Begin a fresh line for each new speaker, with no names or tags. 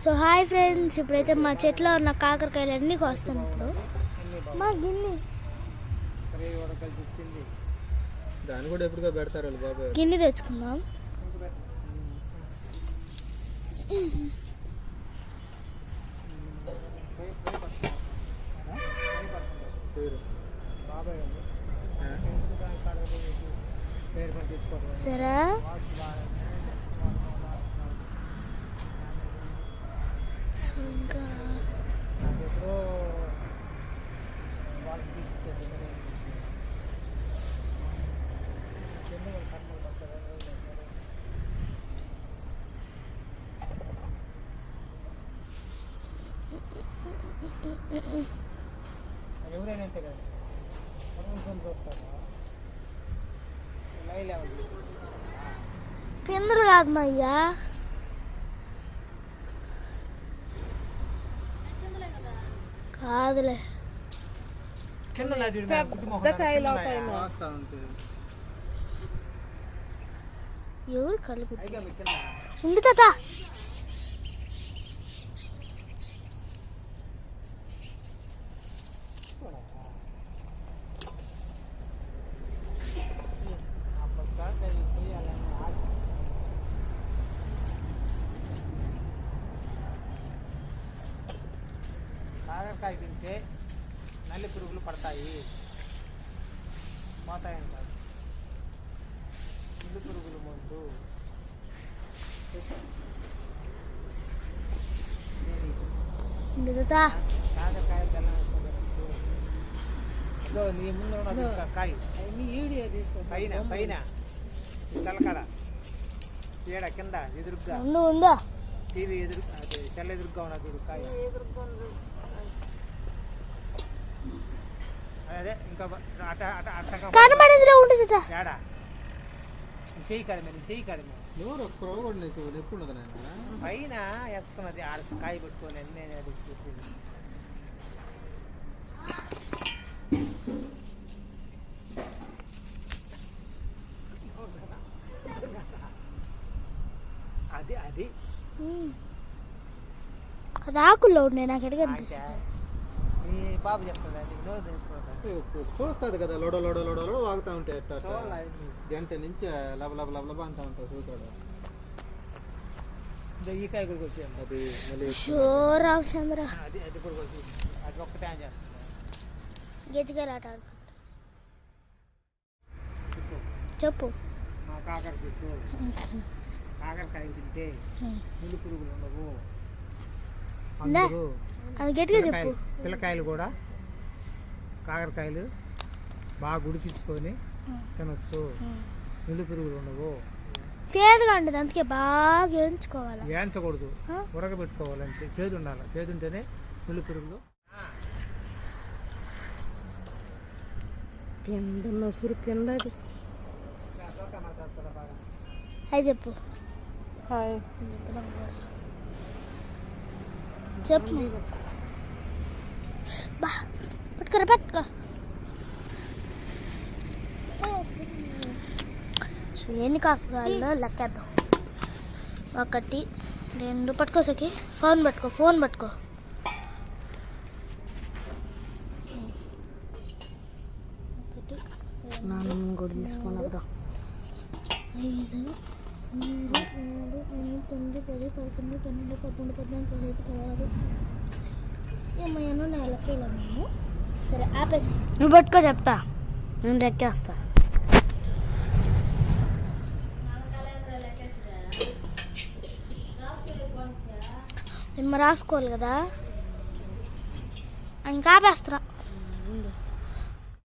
So hi friends ఇప్పుడైతే మా చెట్లో ఉన్న కాకరకాయలు అన్నీ కోస్తాను ఇప్పుడు. మా గిన్నె.
దాన్ని కూడా ఎప్పుడుగా పెడతారు బాబాయ్
గిన్నె తెచ్చుకుందాం. సరే. సో ఇంకా.
ఎవరైనా అంతే కదా చూస్తారు
పిందలు కాదు మయ్యా. కాదులే.
కింద
ఎవరు కలుగు
పైగా మీ కింద.
ఉండు తాత.
కాకరకాయ తింటే నల్లి పురుగులు పడతాయి. పోతాయంట నల్లి పురుగులు ముందు. కాకరకాయ వేసుకోవచ్చు నీ ముందు కాయ. పైన పైన. తలకడ ఈడ కింద ఎదురుగ్గా.
ఉండు ఉండు.
టీవీ ఎదురు తెల్ల ఎదురుగ్గా ఉన్నది కాయ. అదే ఇంకా బ- అట అట అట్టగా
కనబడిందిలే ఉండు తాత
ఏడా? నీ చెయ్యి కాడమే నీ చెయ్యి కాడమే.
ఎవరు ఒక్కరో కూడా నీకు ఎప్పుడు ఉన్నది నాయన?
పైన వేస్తున్నది ఆడ కాయ పెట్టుకొని నేను అది చూసేది. అది అది.
అది ఆకుల్లో ఉండే నాకు ఎడగా
ఆచా.
అనిపిస్తుంది
నీ బాబు చెప్తాడా
చూస్తుంది కదా లోడ లోడ లోడ లోడ వాగుతా ఉంటాయి అట్ట. గంట నుంచి లబ లబ లబ లబ అంటా ఉంటావు చూతాడు
ఇదో ఈ కాయ కూడా వచ్చేయండి.
అది మళ్ళీ
రామచంద్ర.
అది అది కూడా అది ఒక్కటే చేస్తుంది
గెజ్జిగారు ఆట ఆడుకుంటా.
చెప్పు. కాకర చెట్టు. కాకరకాయ తింటే ముళ్ళు పురుగులు ఉండవు.
గట్టిగా చెప్పు.
పిల్లకాయలు కూడా కాకరకాయలు బాగా ఉడికించుకొని తినొచ్చు. ముళ్ళు పురుగులు ఉండవు.
చేదుగా ఉండదు అందుకే బాగా వేయించుకోవాలి
వేయించకూడదు
ఆ?
ఉడకబెట్టుకోవాలి అంతే చేదు ఉండాలి. చేదు ఉంటేనే ముళ్ళు పురుగులు.
పిందన్న సురు పిందది
అది చెప్పు.
హాయ్.
చెప్పు. బా పట్టుకోరా పట్టుకో సో ఎన్ని కాకురాల్లో లెక్కేద్దాం ఒకటి రెండు పట్టుకో సఖి ఫోన్ పట్టుకో ఫోన్ పట్టుకో
కూడా తీసుకొని వద్దాం
ఐదు ఆరు ఏడు ఎనిమిది తొమ్మిది పది పదకొండు పన్నెండు పదమూడు పద్నాలుగు పదిహేను పదహారు ఏమయ్యానో నెలకి మేము. సరే ఆపేసి
నువ్వు పట్టుకో చెప్తా. నేను లెక్కేస్తా
నేను మరి రాసుకోవాలి కదా. ఇంకా ఆపేస్తున్నా.